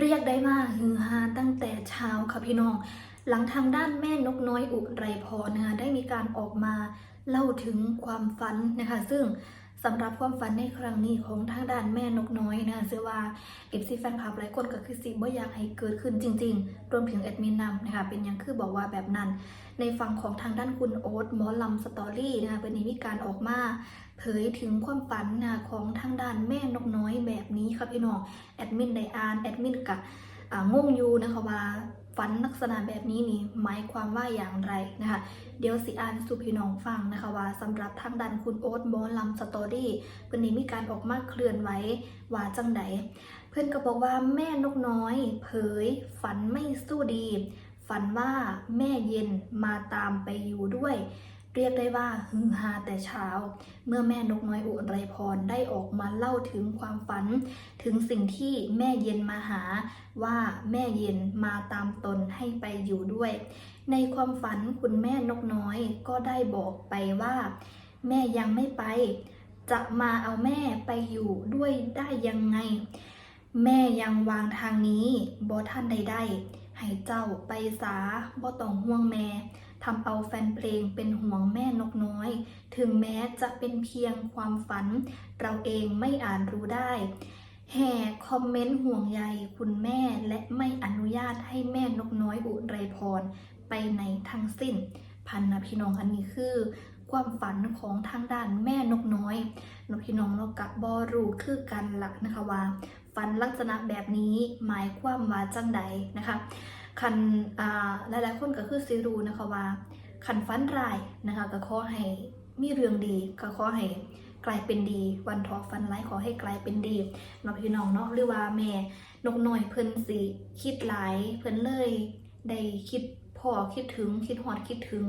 เรียกได้ว่าฮือฮาตั้งแต่เช้าค่ะพี่น้อง หลังทางด้านแม่นกน้อยอุไรพรนะคะได้มีการออกมาเล่าถึงความฝันนะคะ ซึ่ง สำหรับความฝันในครั้งนี้ของทางด้านแม่นกน้อยนะเชื่อว่าเอฟซีแฟนคลับหลายคนก็คือสิบ่อยากให้เกิดขึ้นจริง ๆ รวมถึงแอดมินนำนะคะเป็นหยังคือบอกว่าแบบนั้น ในฝั่งของทางด้านคุณโอ๊ตมอลำสตอรี่นะคะเป็นมีการออกมาเผยถึงความฝันนะของทางด้านแม่นกน้อยแบบนี้ค่ะพี่น้องแอดมินไดอานแอดมินกะอ่างงอยู่นะคะว่า ฝันลักษณะแบบนี้นี่หมายความว่าอย่างไรนะคะ เดี๋ยวสิอ่านสุพี่น้องฟังนะคะว่าสำหรับทางด้านคุณโอ๊ตหมอลำสตอรี่เพิ่นนี้มีการออกมาเคลื่อนไหวว่าจังไดเพื่อนก็บอกว่าแม่นกน้อย เผย ฝันไม่สู้ดี ฝันว่าแม่เย็นมาตามไปอยู่ด้วย เรียกได้ว่าฮือฮาแต่เช้า เมื่อแม่นกน้อยอุไรพรได้ออกมาเล่าถึงความฝัน ถึงสิ่งที่แม่เย็นมาหา ว่าแม่เย็นมาตามตนให้ไปอยู่ด้วย ในความฝันคุณแม่นกน้อยก็ได้บอกไปว่า แม่ยังไม่ไป จะมาเอาแม่ไปอยู่ด้วยได้ยังไง แม่ยังวางทางนี้บอท่านใดๆให้เจ้าไปสาบ่ต้องห่วงแม่ ทำเอาแฟนเพลงเป็นห่วงแม่นกน้อย ถึงแม้จะเป็นเพียงความฝัน เราเองไม่อ่านรู้ได้ แห่คอมเมนต์ห่วงใยคุณแม่และไม่อนุญาตให้แม่นกน้อยอุไรพรไปไหนทั้งสิ้น พันนะพี่น้องอันนี้คือความฝันของทางด้านแม่นกน้อยนกพี่น้องเรากับบอรูคือกันละนะคะว่าฝันลักษณะแบบนี้หมายความว่าจังใดนะคะ คันหลายๆคนก็คือซีรูนะคะว่าคันฝันรายนะคะก็ขอให้มีเรื่องดีก็ขอให้กลายเป็นดี วันทอฝันร้ายขอให้กลายเป็นดีเนาะพี่น้องเนาะหรือว่าแม่นกน้อยเพิ่นสิคิดหลายเพิ่นเลยได้คิดพอคิดถึงคิดฮอดคิดถึง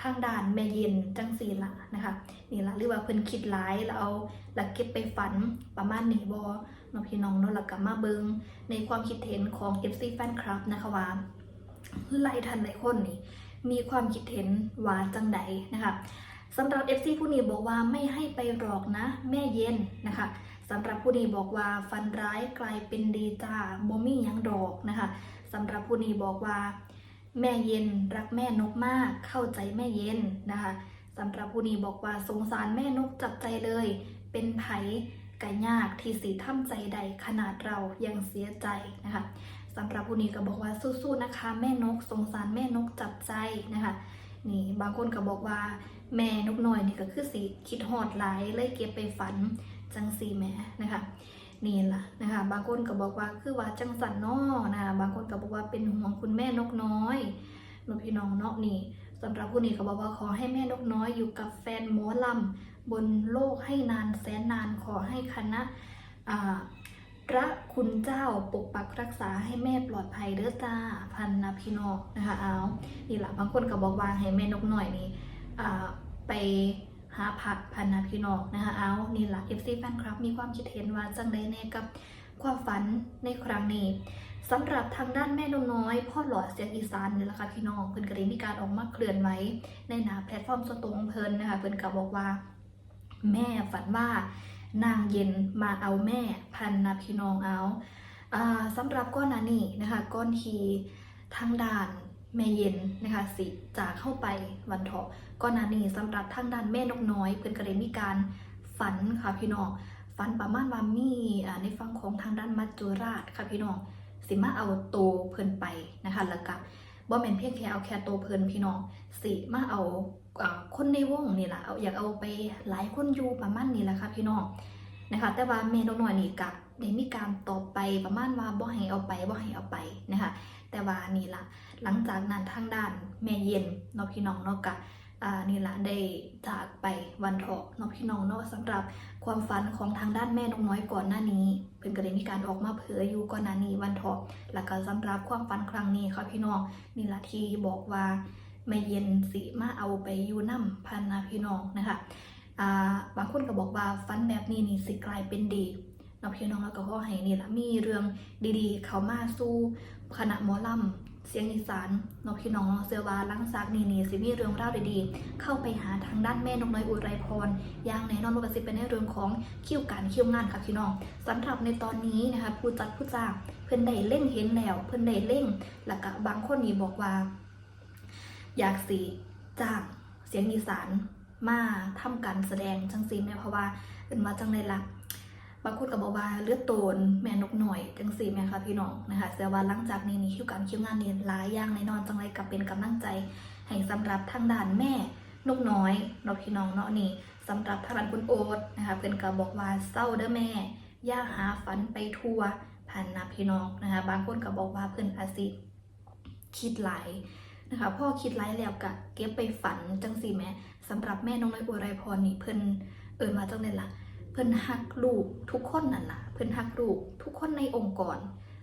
ทางด้านแม่เย็นจังสีละนะคะนี่ละหรือว่าเพิ่นคิดหลายแล้วเอาหลักเก็บไปฝันประมาณนี้บอ เนาะพี่น้องเนาะแล้วก็มาเบิงในความคิดเห็นของ FC Fan Club นะคะว่าหลายท่านหลายคนนี่มีความคิดเห็นว่าจังใดนะคะสำหรับ FC ผู้นี้บอกว่าไม่ให้ไปหลอกนะ แม่เย็นนะคะสำหรับผู้นี้บอกว่าฟันร้ายกลายเป็นดีจ้าบ่มีหยังดอกนะคะสำหรับผู้นี้บอกว่า แม่เย็นรักแม่นกมาก เข้าใจแม่เย็นนะคะสำหรับผู้นี้บอกว่าสงสารแม่นกจับใจเลย เป็นไผ กะยากที่สีทำใจใดขนาดเรายังเสียใจนะคะสำหรับผู้นี้ก็บอกว่าสู้ๆนะคะ แม่นกสงสารแม่นกจับใจนะคะนี่บางคนก็บอกว่าแม่นกน้อยนี่ก็คือสีคิดหอดหลายเลยเก็บไปฝันจังสีแม่นะคะนี่ล่ะนะคะบางคนก็บอกว่าคือว่าจังสันนอนะะบางคนก็บอกว่าเป็นห่วงคุณแม่นกน้อยนพี่น้องเนาะนี่ สำหรับผู้นี้ก็บอกว่าขอให้แม่นกน้อยอยู่กับแฟนหมอลำบนโลกให้นานแสนนานขอให้คณะพระคุณเจ้าปกปักรักษาให้แม่ปลอดภัยเด้อจ้าพันนะพี่นองนะคะเอานี่แหละบางคนก็บอกว่าให้แม่นกหน่อยนี่ไปหาผักพันนะพี่นองนะคะเอานี่แหละ FC แฟนคลับมีความคิดเห็นว่าจังใดแน่กับ ความฝันในครั้งนี้สำหรับทางด้านแม่นกน้อย พ่อหลอดเสียงอีสานนี่แหละค่ะพี่น้องเพิ่นก็ได้มีการออกมาเคลื่อนไหวในหน้าแพลตฟอร์มส่วนตังเพิ่นนะคะเพิ่นก็บอกว่า แม่ฝันว่านางเย็นมาเอาแม่พันนะพี่น้องเอาอาสำหรับก้อนนานี่นะคะก้อนทีทางด่านแม่เย็นนะคะสิจากเข้าไปวันเถาะก้อนนานี่สำหรับทางด้านแม่นกน้อย เพื่อนก็เลยมีการฝันค่ะพี่น้อง ฝันประมาณว่ามี่ในฝั่งของทางด้านมัจจุราชค่ะพี่น้องสิมาเอาโตเพิ่นไปนะคะแล้วก็บ่แม่นเพียงแค่เอาแค่โตเพิ่นพี่น้องสิมาเอาคนในวงนี่แหละเอาอยากเอาไปหลายคนอยู่ประมาณนี้แหละค่ะพี่น้องนะคะ แต่ว่าเมนูหน่อยนี่กะได้มีการตอบไปประมาณว่าบ่ให้เอาไปบ่ให้เอาไปนะคะ แต่ว่านี่ละหลังจากนั้นทางด้านแม่เย็นเนาะพี่น้องเนาะกะ อ่านี่ละได้จากไปวันเถาะเนาะพี่น้องเนาะสำหรับความฝันของทางด้านแม่นกน้อยก่อนหน้านี้ เพิ่นก็ได้มีการออกมาเผยอยู่ก่อนหน้านี้วันเถาะแล้วก็สำหรับความฝันครั้งนี้ค่ะพี่น้องนี่ละที่บอกว่าไม่เย็นสิมาเอาไปอยู่น้ำพันนาพี่น้องนะคะอ่าบางคนก็บอกว่าฟันแบบนี้นี่สิกลายเป็นดีเนาะพี่น้องแล้วก็ขอให้นี่ละมีเรื่องดีๆ เขามาสู้คณะหมอลำ เสียงอีสานนาะพี่น้องเนาะเสือว่าลังจากนีนี่สิมีเรื่องราวดีๆ เข้าไปหาทางด้านแม่นกน้อยอุไรพรอย่างแน่นอนว่าสิเป็นในเรื่องของคิวการคิวงานค่ะพี่น้องสำหรับในตอนนี้นะคะผู้จัดผู้จ้างเพิ่อนได้เล่งเห็นแล้ว เพิ่อนได้เล่งแล้วก็บางคนนี่บอกว่า อยากสิจ้างเสียงอีสานมาทำการแสดงจังซีแม่เพราะว่าเป็นมาจังไดล่ะ บางคนก็บอกว่าเลือดโตนแม่นกหน่อย จังซีแม่ค่ะพี่น้องนะคะแต่ว่าหลังจากนี้นี่คิวการคิวงานเรียนหลายอย่างแน่นอนจังไรกับเป็นกำลังใจให้สำหรับทางด้านแม่นกน้อยเนาพี่น้องเนาะนี่สำหรับทางด้านคุณโอ๊ตนะคะเพิ่นก็บบอกว่าเศร้าเด้อแม่ย่าหาฝันไปทัวผ่านนะพี่น้องนะคะบางคนก็บอกว่าเพิ่นอาจสิคิดหลายนะคะพ่อคิดไล่แล้วกะเก็บไปฝันจังสี่แม่สำหรับแม่น้องน้อยอุไรพรนี่เพิ่นเอินมาจังเลยล่ะ พิ่นฮักลูกทุกคนนั่นล่ะ เพิ่นฮักลูกทุกคนในองค์กร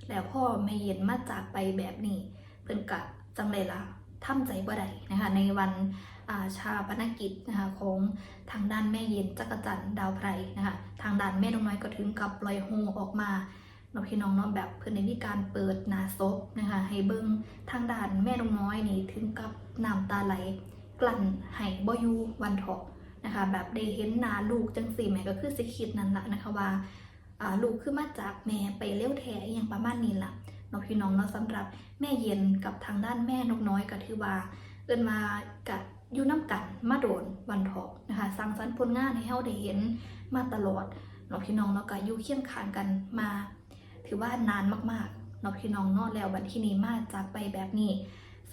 แล้วพ่อไม่เย็นมาจากไปแบบนี้ เพิ่นกะจังเลยล่ะทำใจบ่ได้นะคะในวันอาชาปนกิจนะคะของทางด้านแม่เย็นจักรจันดาวไพรนะคะทางด้านแม่น้องน้อยก็ถึงกับลอยโฮออกมาเนาะพี่น้องเนาะแบบเพิ่อนได้มีการเปิดนาซบนะคะให้เบิ่งทางด่านแม่นกน้อยนี่ถึงกับน้ำตาไหลกลั่นไห้บ่อยูวันเถาะ นะคะ แบบได้เห็นหน้าลูกจังสี่แม่ก็คือสิคิดนั่นละนะคะว่าลูกคือมาจากแม่ไปเลี้ยวแท้อย่างประมาณนี้ละเนาะพี่น้องเนาะสำหรับแม่เย็นกับทางด้านแม่นกน้อยก็ถือว่าเอินมากับอยู่น้ำกันมาโดนวันเถาะนะคะสร้างสรรค์ผลงานให้เฮาได้เห็นมาตลอดเนาะพี่น้องเนาะก็อยู่เคียงข้างกันมา ถือว่านานมากๆเนาะพี่น้องเนอแล้ววันที่นี้มาจากไปแบบนี้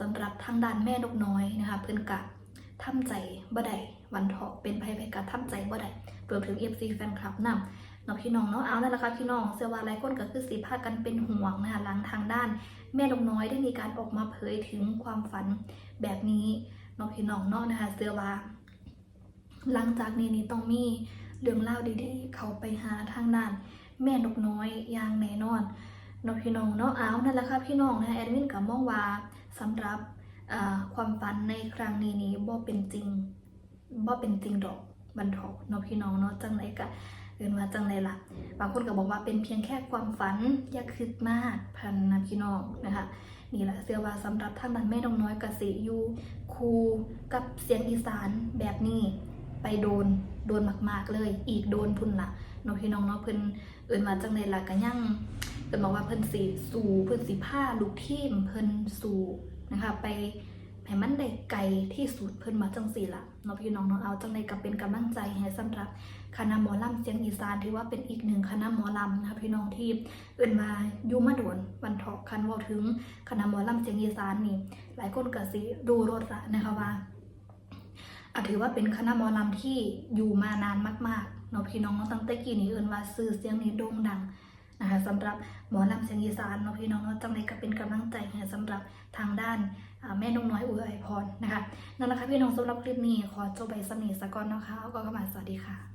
สำหรับทางด้านแม่นกน้อยนะคะ เพิ่นกะทำใจบ่ได้ วันเถาะเป็นภัยไปกะทำใจบ่ได้รวมถึง FC แฟนคลับนำเนาะพี่น้องเนาะเอานั่นแหละค่ะพี่น้องเชื่อวาหลายคนก็คือสิพากันเป็นห่วงนะคะหลังทางด้าน แม่นกน้อยได้มีการออกมาเผยถึงความฝันแบบนี้เนาะพี่น้องเนาะนะคะเชื่อว่าหลังจากนี้นี่ต้องมีเรื่องเล่าดีๆ เขาไปหาทางด้าน แม่นกน้อยอย่างแน่นอนเนาะพี่น้องเนาะอ้านั่นแหละค่ะพี่น้องนะคะแอดมินกับมองว่าสำหรับความฝันในครั้งนี้นี้บ่เป็นจริง บ่เป็นจริงดอกบันทอกเนาะพี่น้องเนาะจังไรกะเอินว่าจังไรล่ะ บางคนก็บอกว่าเป็นเพียงแค่ความฝันอย่าคิดมากพันนะพี่น้องนะคะนี่แหละเสื้อว่าสำหรับทางด้านแม่นกน้อยกสิยูคูกับเสียงอีสานแบบนี้ไปโดนโดนมาก ๆเลย อีกโดนพุ่นละเนาะพี่น้องเนาะเพิ่นเอินมาจังในล่ะก็ยังเอินบอกว่าเพิ่นสิสู่เพิ่นสิผ้าลูกทีมเพิ่นสู่นะคะไป ให้มันได้ไกลที่สุดเพิ่นมาจังสี่ละเนาะพี่น้องเนาะเอาจังในกับเป็นกำลังใจให้สำหรับคณะหมอลำเสียงอีสานที่ว่าเป็นอีกหนึ่งคณะหมอลำนะคะพี่น้องที่เอินมาอยู่มาโดนวันทอกคันว่าถึงคณะหมอลำเสียงอีสานนี่ หลายคนก็สิดูรถละนะคะว่าอาถือว่าเป็นคณะหมอลำที่อยู่มานานมากๆเนาะพี่น้องเนาะตั้งแต่กี้นี้เอินว่าซื้อเสียงนี้โด่งดัง นะคะสำหรับหมอลำเสียงอีสานเนาะพี่น้องเนาะจังไรก็เป็นกำลังใจให้สำหรับทางด้านแม่นงน้อยอุไรพรนะคะนั่นแหละค่ะพี่น้องสำหรับคลิปนี้ขอจบไปสำนีสะก่อนนะคะก็เข้ามาสวัสดีค่ะ